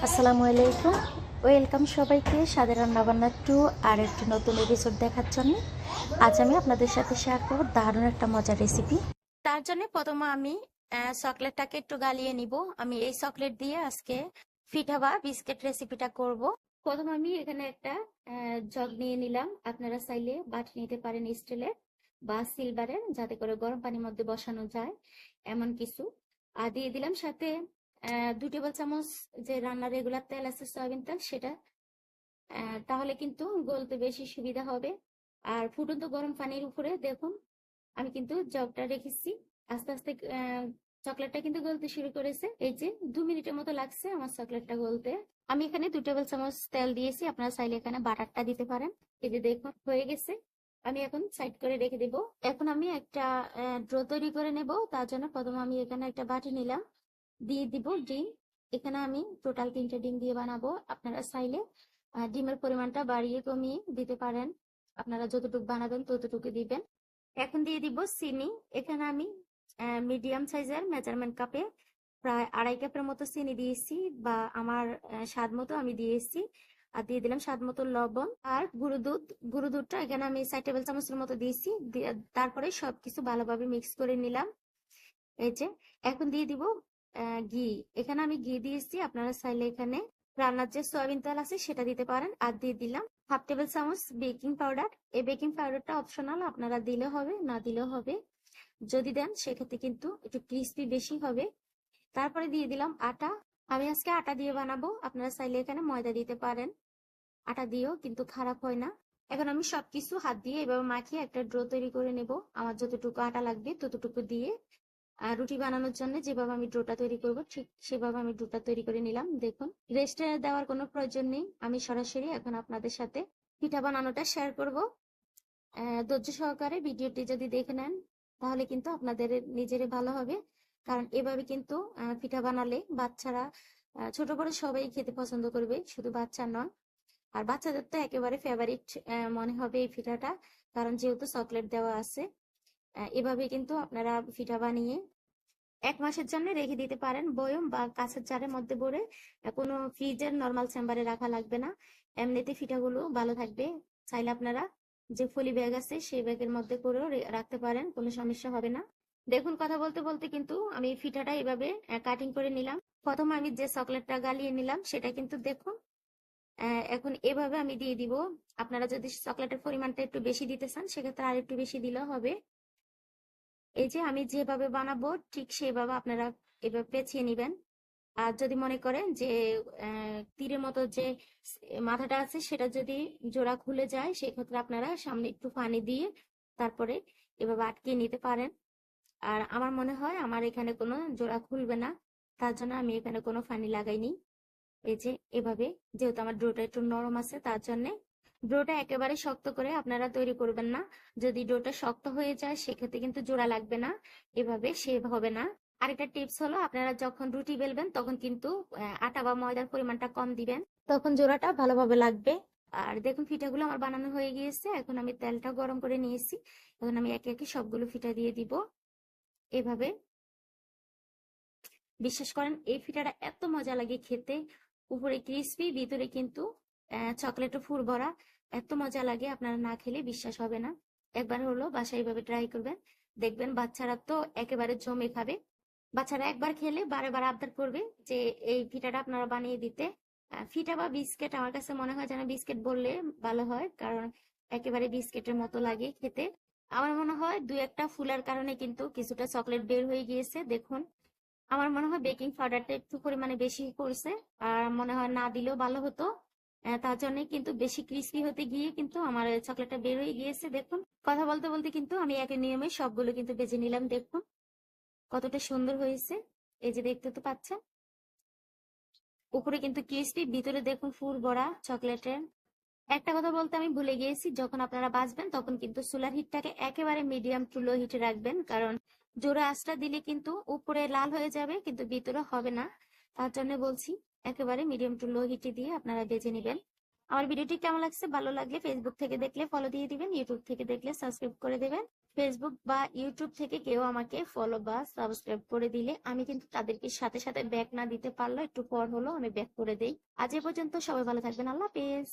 আসসালামু আলাইকুম। ওয়েলকাম সবাইকে স্বাদের রান্নাবান্না টু আর একটি নতুন এপিসোড দেখার জন্য। আজ আমি আপনাদের সাথে শেয়ার করব দারুণ একটা মজার রেসিপি তার জন্য প্রথমে আমি চকলেটটাকে একটু গালিয়ে নিব। আমি এই চকলেট দিয়ে আজকে পিঠা বা বিস্কিট রেসিপিটা করব। প্রথমে আমি এখানে একটা জগ নিয়ে নিলাম। আপনারা চাইলে বাটি নিতে পারেন স্টিলের বা সিলভারের যাতে করে গরম পানির মধ্যে বসানো যায়, এমন কিছু। আর দিয়ে দিলাম সাথে দু টেবিল চামচ যে রান্নার রেগুলার তেল আছে, সয়াবিন তেল, সেটা তাহলে কিন্তু গলতে বেশি সুবিধা হবে। আর ফুটন্ত গরম পানির উপরে দেখুন, আমি কিন্তু জগটা রেখেছি। আস্তে আস্তে চকলেটটা কিন্তু গলতে শুরু করেছে। এই যে দু মিনিটের মতো লাগছে আমার চকলেটটা গলতে। আমি এখানে দু টেবিল চামচ তেল দিয়েছি, আপনারা চাইলে এখানে বাটারটা দিতে পারেন। এই যে দেখুন, হয়ে গেছে। আমি এখন সাইড করে রেখে দেব। এখন আমি একটা ড্রো তৈরি করে নেব। তার জন্য প্রথমে আমি এখানে একটা বাটি নিলাম। দিয়ে দিব ডিম। এখানে আমি টোটাল তিনটে ডিম দিয়ে বানাবো। আপনারা চাইলে ডিমের পরিমাণটা বাড়িয়ে কমিয়ে দিতে পারেন। আপনারা যতটুকু বানাবেন ততটুকু দিবেন। এখন দিয়ে দিব চিনি। এখানে আমি মিডিয়াম সাইজের মেজারমেন্ট কাপে প্রায় আড়াই কাপের মতো চিনি দিয়েছি বা আমার স্বাদ মতো আমি দিয়েছি। আর দিয়ে দিলাম স্বাদ মতো লবণ আর গুঁড়ো দুধ। গুঁড়ো দুধটা এখানে আমি চার টেবিল চামচের মতো দিয়েছি। দিয়ে- তারপরে সবকিছু ভালোভাবে মিক্স করে নিলাম। এই যে, এখন দিয়ে দিব ঘি। এখানে আমি ঘি দিয়েছি। আপনারা চাইলে এখানে রান্নার যে সয়াবিন তেল আছে সেটা দিতে পারেন। আর দিয়ে দিলাম হাফ টেবিল চামচ বেকিং পাউডার। এই বেকিং পাউডারটা অপশনাল, আপনারা দিলে হবে, না দিলেও হবে। যদি দেন, সেক্ষেত্রে কিন্তু একটু ক্রিস্পি বেশি হবে। তারপরে দিয়ে দিলাম আটা। আমি আজকে আটা দিয়ে বানাবো। আপনারা চাইলে এখানে ময়দা দিতে পারেন। আটা দিয়েও কিন্তু খারাপ হয় না। এখন আমি সবকিছু হাত দিয়ে এভাবে মাখিয়ে একটা ড্রো তৈরি করে নেব। আমার যতটুকু আটা লাগবে, ততটুকু দিয়ে রুটি বানানোর জন্য যেভাবে আমি ডোটা তৈরি করব, ঠিক সেভাবে আমি ডোটা তৈরি করে নিলাম। দেখুন রেস্টে দেওয়ার কোনো প্রয়োজন নেই। আমি সরাসরি এখন আপনাদের সাথে পিঠা বানানোটা শেয়ার করব। ধৈর্য সহকারে ভিডিওটি যদি দেখে নেন, তাহলে কিন্তু আপনাদের নিজেরই ভালো হবে। কারণ এভাবে কিন্তু পিঠা বানালে বাচ্চারা ছোট বড় সবাই খেতে পছন্দ করবে, শুধু বাচ্চা নয় আর বাচ্চাদের তো একেবারে ফেভারিট মনে হবে এই পিঠাটা। কারণ যেহেতু চকলেট দেওয়া আছে এভাবে কিন্তু আপনারা পিঠা বানিয়ে এক মাসের জন্য রেখে দিতে পারেন বয়ম বা কাছের জারের মধ্যে ভরে কোনো ফ্রিজের নর্মাল চেম্বারে রাখা লাগবে না। এমনিতে পিঠাগুলো ভালো থাকবে। চাইলে আপনারা যে ফলি ব্যাগ আছে সেই ব্যাগের মধ্যে করেও রাখতে পারেন, কোনো সমস্যা হবে না। দেখুন, কথা বলতে বলতে কিন্তু আমি পিঠাটা এভাবে কাটিং করে নিলাম। প্রথমে আমি যে চকলেটটা গালিয়ে নিলাম সেটা কিন্তু দেখুন এখন এভাবে আমি দিয়ে দিব। আপনারা যদি চকলেটের পরিমাণটা একটু বেশি দিতে চান, সেক্ষেত্রে আর একটু বেশি দিলেও হবে। এই যে আমি যেভাবে বানাবো, ঠিক সেভাবে আপনারা এভাবে পেঁচিয়ে নিবেন। আর যদি মনে করেন যে তীরের মতো যে মাথাটা আছে, সেটা যদি জোড়া খুলে যায়, সেক্ষেত্রে আপনারা সামনে একটু পানি দিয়ে তারপরে এভাবে আটকে নিতে পারেন। আর আমার মনে হয় আমার এখানে কোনো জোড়া খুলবে না, তার জন্য আমি এখানে কোনো ফানি লাগাইনি। এই যে এভাবে, যেহেতু আমার ডোটা একটু নরম আছে, তার জন্য ডোটা একেবারে শক্ত করে আপনারা তৈরি করবেন না। যদি ডোটা শক্ত হয়ে যায়, সেক্ষেত্রে কিন্তু জোড়া লাগবে না। এভাবে শেভ হবে না। আরেকটা টিপস হলো, আপনারা যখন রুটি বেলবেন, তখন কিন্তু আটা বা ময়দার পরিমাণটা কম দিবেন। তখন জোড়াটা ভালোভাবে লাগবে। আর দেখুন পিঠাগুলো আমার বানানো হয়ে গিয়েছে। এখন আমি তেলটা গরম করে নিয়েছি। এখন আমি একে একে সবগুলো পিঠা দিয়ে দিব। এভাবে। বিশ্বাস করেন, এই পিঠাটা এত মজা লাগে খেতে। উপরে ক্রিসপি ভিতরে কিন্তু চকলেটও ফুল ভরা। এত মজা লাগে, আপনারা না খেলে বিশ্বাস হবে না। একবার হলো, বাসায় এইভাবে ট্রাই করবেন। দেখবেন বাচ্চারা তো একেবারে জমে খাবে। বাচ্চারা একবার খেলে বারে বার আবদার করবে যে, এই ফিটাটা আপনারা বানিয়ে দিতে। ফিটা বা বিস্কিট আমার কাছে মনে হয় যেন বিস্কিট বললে ভালো হয়, কারণ একেবারে বিস্কিটের মতো লাগে খেতে। আমার মনে হয় দু একটা ফুলের কারণে কিন্তু কিছুটা চকলেট বের হয়ে গিয়েছে, দেখুন। আমার মনে হয় বেকিং পাউডারটা একটু পরিমাণে বেশি পড়ছে আর মনে হয় না দিলেও ভালো হতো। তার জন্য কিন্তু বেশি ক্রিস্পি হতে গিয়ে কিন্তু আমার চকলেটটা বের হয়ে গিয়েছে, দেখুন। কথা বলতে বলতে কিন্তু আমি একই নিয়মে সবগুলো কিন্তু বেজে নিলাম, দেখুন। কতটা সুন্দর হয়েছে। এই যে দেখতে তো পাচ্ছেন। উপরে কিন্তু ক্রিস্পি ভিতরে দেখুন ফুল ভরা চকলেটের একটা কথা বলতে আমি ভুলে গিয়েছি, যখন আপনারা বাঁচবেন তখন কিন্তু সোলার হিটটাকে একেবারে মিডিয়াম টু লো হিটে রাখবেন, কারণ জোরে আঁচটা দিলে কিন্তু উপরে লাল হয়ে যাবে, কিন্তু ভিতরে হবে না। তার জন্য বলছি একেবারে মিডিয়াম টু লো হিটে দিয়ে আপনারা বেজে নেবেন। আমার ভিডিওটি কেমন লাগছে? ভালো লাগলে ফেসবুক থেকে দেখলে ফলো দিয়ে দিবেন ইউটিউব থেকে দেখলে সাবস্ক্রাইব করে দেবেন। ফেসবুক বা ইউটিউব থেকে কেউ আমাকে ফলো বা সাবস্ক্রাইব করে দিলে আমি কিন্তু তাদেরকে সাথে সাথে ব্যাক না দিতে পারল একটু পর হলো আমি ব্যাক করে দেই। আজ এ পর্যন্ত সবাই ভালো থাকবেন। আল্লাহ হাফেজ।